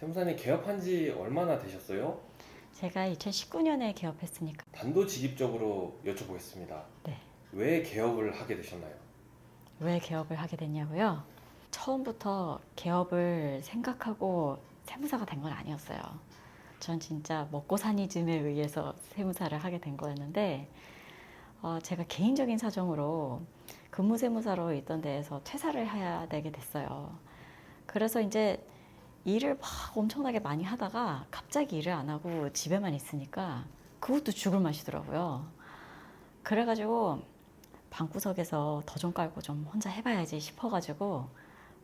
세무사님 개업한 지 얼마나 되셨어요? 제가 2019년에 개업했으니까 단도직입적으로 여쭤보겠습니다. 네. 왜 개업을 하게 되셨나요? 왜 개업을 하게 됐냐고요? 처음부터 개업을 생각하고 세무사가 된 건 아니었어요. 전 진짜 먹고 사니즘에 의해서 세무사를 하게 된 거였는데 어, 제가 개인적인 사정으로 근무세무사로 있던 데에서 퇴사를 해야 되게 됐어요. 그래서 이제 일을 막 엄청나게 많이 하다가 갑자기 일을 안 하고 집에만 있으니까 그것도 죽을 맛이더라고요. 그래가지고 방구석에서 더 좀 깔고 좀 혼자 해봐야지 싶어가지고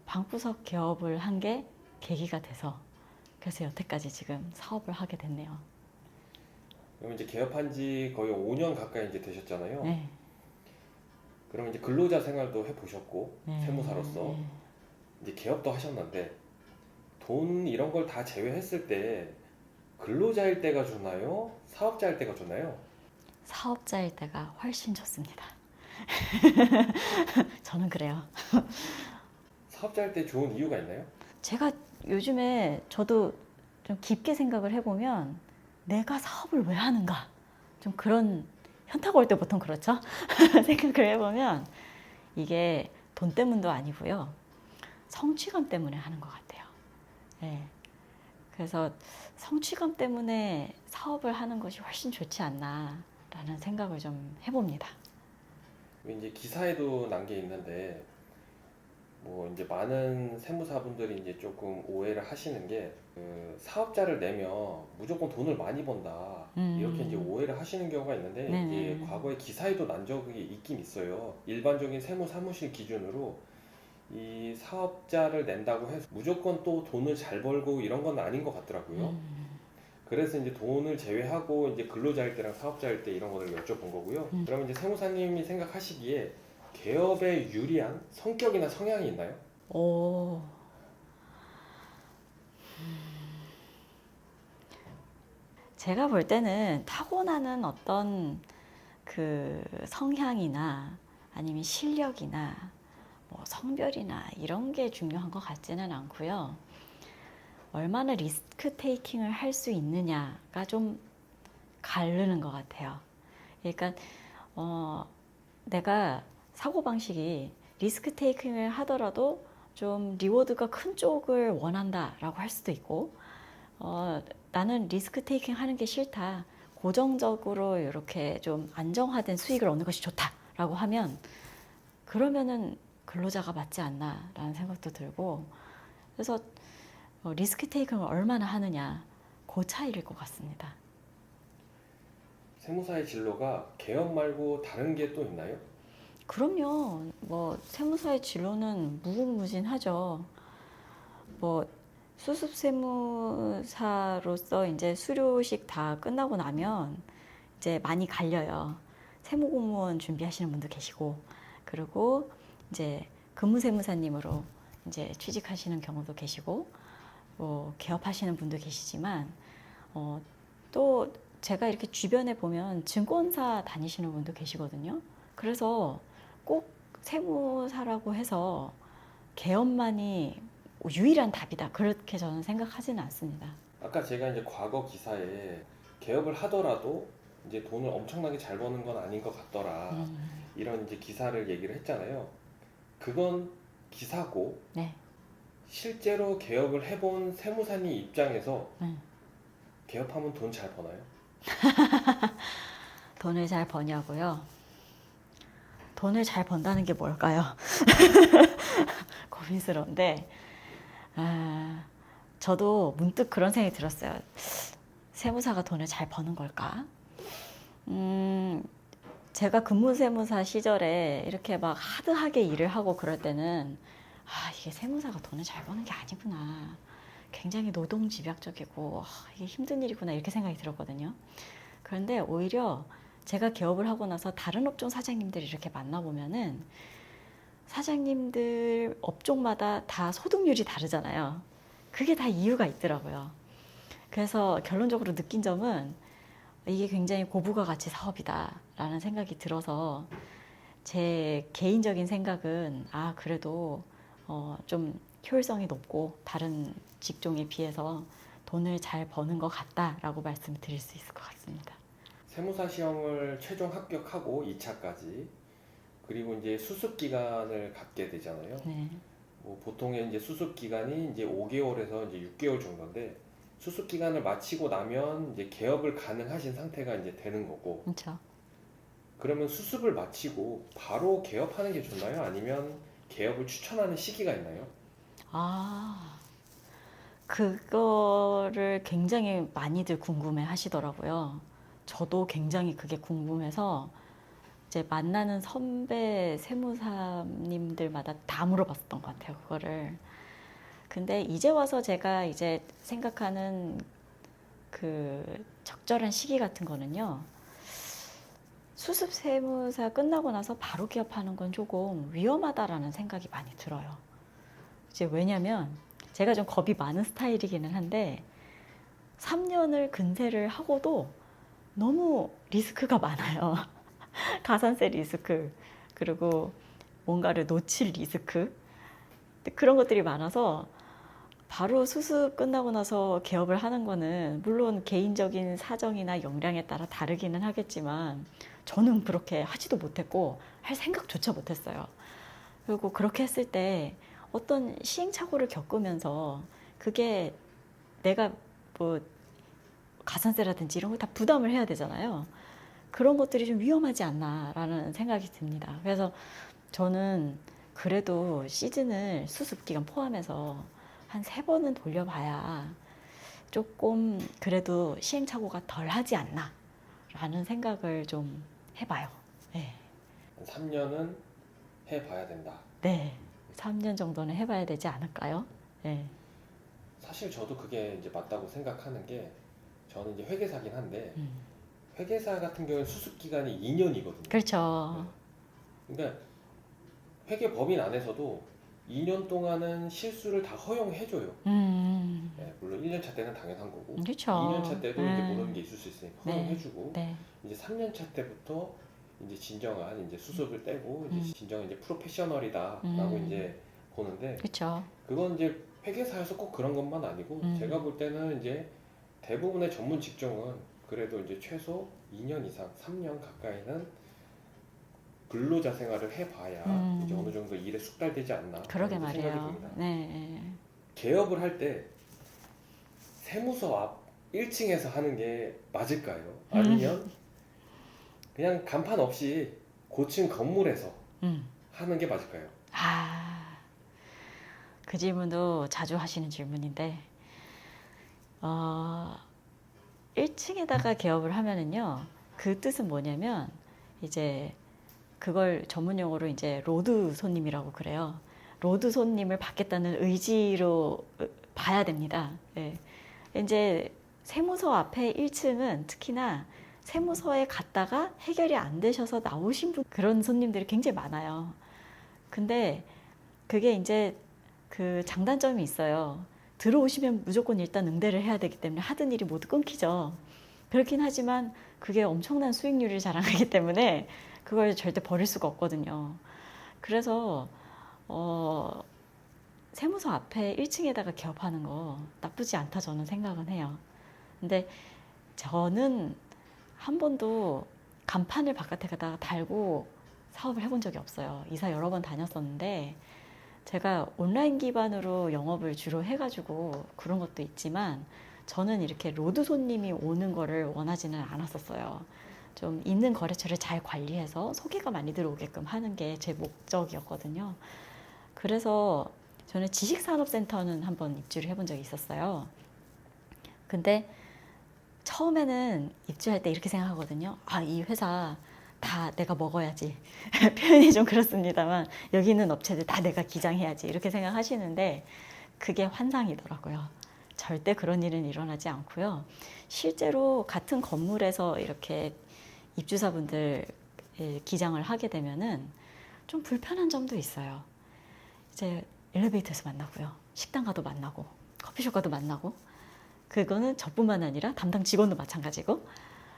방구석 개업을 한 게 계기가 돼서 그래서 여태까지 지금 사업을 하게 됐네요. 그럼 이제 개업한 지 거의 5년 가까이 이제 되셨잖아요. 네. 그럼 이제 근로자 생활도 해보셨고 네. 세무사로서 네. 이제 개업도 하셨는데 돈 이런 걸 다 제외했을 때 근로자일 때가 좋나요? 사업자일 때가 좋나요? 사업자일 때가 훨씬 좋습니다. 저는 그래요. 사업자일 때 좋은 이유가 있나요? 제가 요즘에 저도 좀 깊게 생각을 해보면 내가 사업을 왜 하는가 좀 그런 현타가 올 때 보통 그렇죠 생각을 해보면 이게 돈 때문도 아니고요 성취감 때문에 하는 것 같아요. 네. 그래서 성취감 때문에 사업을 하는 것이 훨씬 좋지 않나라는 생각을 좀 해봅니다. 이제 기사에도 난 게 있는데 뭐 이제 많은 세무사분들이 이제 조금 오해를 하시는 게 그 사업자를 내면 무조건 돈을 많이 번다 음. 이렇게 이제 오해를 하시는 경우가 있는데 네네. 이게 과거에 기사에도 난 적이 있긴 있어요. 일반적인 세무 사무실 기준으로 이 사업자를 낸다고 해서 무조건 또 돈을 잘 벌고 이런 건 아닌 것 같더라고요. 음. 그래서 이제 돈을 제외하고 이제 근로자일 때랑 사업자일 때 이런 거를 여쭤본 거고요. 음. 그러면 이제 세무사님이 생각하시기에 개업에 유리한 성격이나 성향이 있나요? 오. 제가 볼 때는 타고나는 어떤 그 성향이나 아니면 실력이나 뭐 성별이나 이런 게 중요한 것 같지는 않고요. 얼마나 리스크 테이킹을 할 수 있느냐가 좀 가르는 것 같아요. 그러니까 어, 내가 사고 방식이 리스크 테이킹을 하더라도 좀 리워드가 큰 쪽을 원한다라고 할 수도 있고 어, 나는 리스크 테이킹 하는 게 싫다. 고정적으로 이렇게 좀 안정화된 수익을 얻는 것이 좋다라고 하면 그러면은 근로자가 맞지 않나라는 생각도 들고 그래서 어, 리스크 테이킹을 얼마나 하느냐 그 차이일 것 같습니다. 세무사의 진로가 개업 말고 다른 게 또 있나요? 그럼요. 뭐 세무사의 진로는 무궁무진하죠. 뭐 수습 세무사로서 이제 수료식 다 끝나고 나면 이제 많이 갈려요. 세무 공무원 준비하시는 분도 계시고 그리고 이제 근무 세무사님으로 이제 취직하시는 경우도 계시고 뭐 개업하시는 분도 계시지만 어, 또 제가 이렇게 주변에 보면 증권사 다니시는 분도 계시거든요. 그래서 꼭 세무사라고 해서 개업만이 유일한 답이다. 그렇게 저는 생각하지는 않습니다. 아까 제가 이제 과거 기사에 개업을 하더라도 이제 돈을 엄청나게 잘 버는 건 아닌 것 같더라 음, 이런 이제 기사를 얘기를 했잖아요. 그건 기사고 네. 실제로 개업을 해본 세무사님 입장에서 음. 개업하면 돈 잘 버나요? 돈을 잘 버냐고요? 돈을 잘 번다는 게 뭘까요? 고민스러운데, 아, 저도 문득 그런 생각이 들었어요. 세무사가 돈을 잘 버는 걸까? 음, 제가 근무세무사 시절에 이렇게 막 하드하게 일을 하고 그럴 때는, 아, 이게 세무사가 돈을 잘 버는 게 아니구나. 굉장히 노동집약적이고, 아, 이게 힘든 일이구나. 이렇게 생각이 들었거든요. 그런데 오히려 제가 개업을 하고 나서 다른 업종 사장님들 이렇게 만나보면은 사장님들 업종마다 다 소득률이 다르잖아요. 그게 다 이유가 있더라고요. 그래서 결론적으로 느낀 점은 이게 굉장히 고부가 가치 사업이다라는 생각이 들어서 제 개인적인 생각은 아, 그래도 어, 좀 효율성이 높고 다른 직종에 비해서 돈을 잘 버는 것 같다라고 말씀을 드릴 수 있을 것 같습니다. 세무사 시험을 최종 합격하고 2차까지 그리고 이제 수습 기간을 갖게 되잖아요. 네. 뭐 보통의 이제 수습 기간이 이제 5개월에서 이제 6개월 정도인데 수습 기간을 마치고 나면 이제 개업을 가능하신 상태가 이제 되는 거고 그렇죠. 그러면 수습을 마치고 바로 개업하는 게 좋나요? 아니면 개업을 추천하는 시기가 있나요? 아, 그거를 굉장히 많이들 궁금해 하시더라고요. 저도 굉장히 그게 궁금해서 이제 만나는 선배 세무사님들마다 다 물어봤었던 것 같아요, 그거를. 근데 이제 와서 제가 이제 생각하는 그 적절한 시기 같은 거는요. 수습 세무사 끝나고 나서 바로 개업하는 건 조금 위험하다라는 생각이 많이 들어요. 이제 왜냐면 제가 좀 겁이 많은 스타일이기는 한데 3년을 근세를 하고도 너무 리스크가 많아요. 가산세 리스크 그리고 뭔가를 놓칠 리스크 그런 것들이 많아서 바로 수습 끝나고 나서 개업을 하는 거는 물론 개인적인 사정이나 역량에 따라 다르기는 하겠지만 저는 그렇게 하지도 못했고 할 생각조차 못했어요. 그리고 그렇게 했을 때 어떤 시행착오를 겪으면서 그게 내가 뭐 가산세라든지 이런 거 다 부담을 해야 되잖아요. 그런 것들이 좀 위험하지 않나라는 생각이 듭니다. 그래서 저는 그래도 시즌을 수습 기간 포함해서 한 세 번은 돌려봐야 조금 그래도 시행착오가 덜 하지 않나라는 생각을 좀 해봐요. 네. 3년은 해봐야 된다. 네. 3년 정도는 해봐야 되지 않을까요? 네. 사실 저도 그게 이제 맞다고 생각하는 게 저는 이제 회계사긴 한데 음. 회계사 같은 경우는 수습 기간이 2년이거든요. 그렇죠. 그러니까 회계 법인 안에서도 2년 동안은 실수를 다 허용해줘요. 음. 예, 물론 1년 차 때는 당연한 거고 그렇죠. 2년 차 때도 이제 네. 모르는 게 있을 수 있으니까 네. 허용해주고 네. 이제 3년 차 때부터 이제 진정한 이제 수습을 떼고 이제 음. 진정한 이제 프로페셔널이다라고 음. 이제 보는데 그렇죠. 그건 이제 회계사에서 꼭 그런 것만 아니고 음. 제가 볼 때는 이제 대부분의 전문 직종은 그래도 이제 최소 2년 이상, 3년 가까이는 근로자 생활을 해봐야 음. 이제 어느 정도 일에 숙달되지 않나 그러게 그런 생각이 말이에요. 듭니다. 네. 개업을 할 때 세무서 앞 1층에서 하는 게 맞을까요? 아니면 그냥 간판 없이 고층 건물에서 음. 하는 게 맞을까요? 아, 그 질문도 자주 하시는 질문인데, 어, 1층에다가 개업을 하면은요, 그 뜻은 뭐냐면, 이제 그걸 전문 용어로 이제 로드 손님이라고 그래요. 로드 손님을 받겠다는 의지로 봐야 됩니다. 예. 이제 세무서 앞에 1층은 특히나 세무서에 갔다가 해결이 안 되셔서 나오신 분 그런 손님들이 굉장히 많아요. 근데 그게 이제 그 장단점이 있어요. 들어오시면 무조건 일단 응대를 해야 되기 때문에 하던 일이 모두 끊기죠. 그렇긴 하지만 그게 엄청난 수익률을 자랑하기 때문에 그걸 절대 버릴 수가 없거든요. 그래서 어 세무서 앞에 1층에다가 개업하는 거 나쁘지 않다 저는 생각은 해요. 근데 저는 한 번도 간판을 바깥에다가 달고 사업을 해본 적이 없어요. 이사 여러 번 다녔었는데 제가 온라인 기반으로 영업을 주로 해가지고 그런 것도 있지만 저는 이렇게 로드 손님이 오는 거를 원하지는 않았었어요. 좀 있는 거래처를 잘 관리해서 소개가 많이 들어오게끔 하는 게 제 목적이었거든요. 그래서 저는 지식산업센터는 한번 입주를 해본 적이 있었어요. 근데 처음에는 입주할 때 이렇게 생각하거든요. 아, 이 회사 다 내가 먹어야지. 표현이 좀 그렇습니다만 여기 있는 업체들 다 내가 기장해야지. 이렇게 생각하시는데 그게 환상이더라고요. 절대 그런 일은 일어나지 않고요. 실제로 같은 건물에서 이렇게 입주사분들 예, 기장을 하게 되면은 좀 불편한 점도 있어요. 이제 엘리베이터에서 만나고요. 식당 가도 만나고 커피숍 가도 만나고 그거는 저뿐만 아니라 담당 직원도 마찬가지고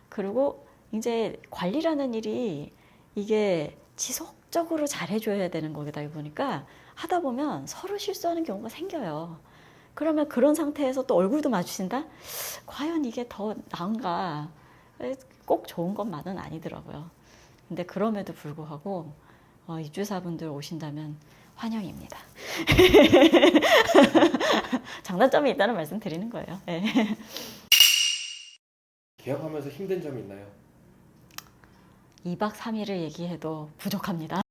그리고 이제 관리라는 일이 이게 지속적으로 잘 해줘야 되는 거다 보니까 하다 보면 서로 실수하는 경우가 생겨요. 그러면 그런 상태에서 또 얼굴도 마주친다? 과연 이게 더 나은가? 꼭 좋은 것만은 아니더라고요. 근데 그럼에도 불구하고 어, 입주사분들 오신다면 환영입니다. 장단점이 있다는 말씀 드리는 거예요. 예. 계약하면서 힘든 점이 있나요? 2박 3일을 얘기해도 부족합니다.